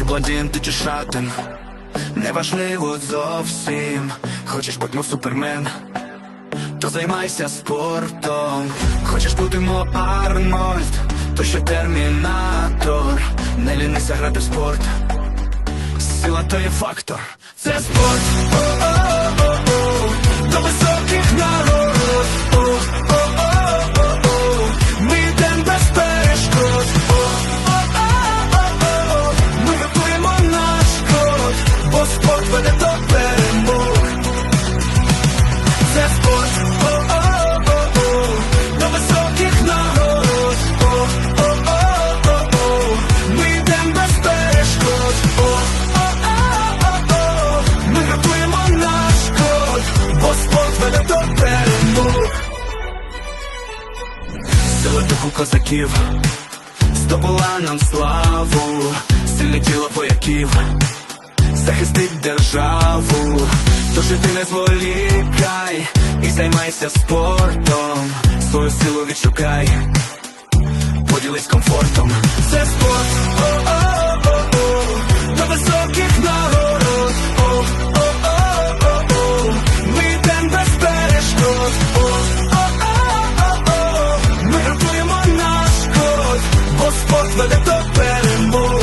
блондин, ти чи шатен? Неважливо зовсім. Хочеш бути мов супермен? То займайся спортом. Хочеш бути мов Арнольд? То ще термінатор. Не лінися грати в спорт. Сила то є фактор. Це спорт духу козаків. Здобула нам славу. Сильне тіло вояків. Захистить державу, тож і ти не зволікай. І займайся спортом, свою силу відшукай, поділись комфортом. Це спорт, о-о-о-о, веде до перемог.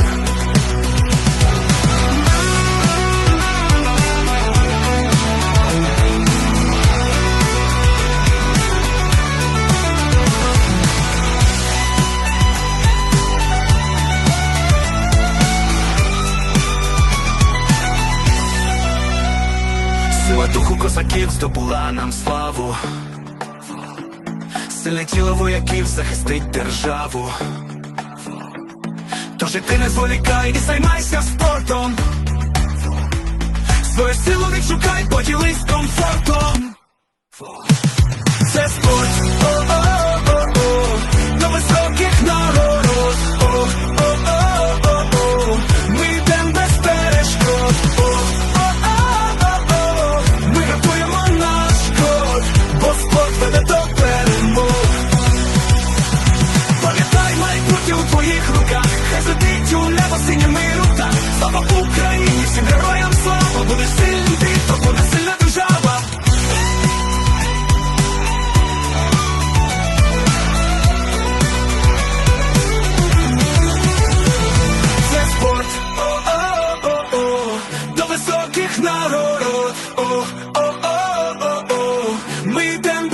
Сила духу здобула нам славу. Сильне тіло вояків захистить державу. Тож ти не зволікай і займайся спортом. Свою силу відшукай, поділись комфортом. Це спорт. Твоїх руках, хай задить у небо синіми руках. Слава Україні, всім героям слава, буде сильний ти, то буде сильна держава. Це спорт, о-о-о-о, високих нагород, о-о-о-о-о, ми йдем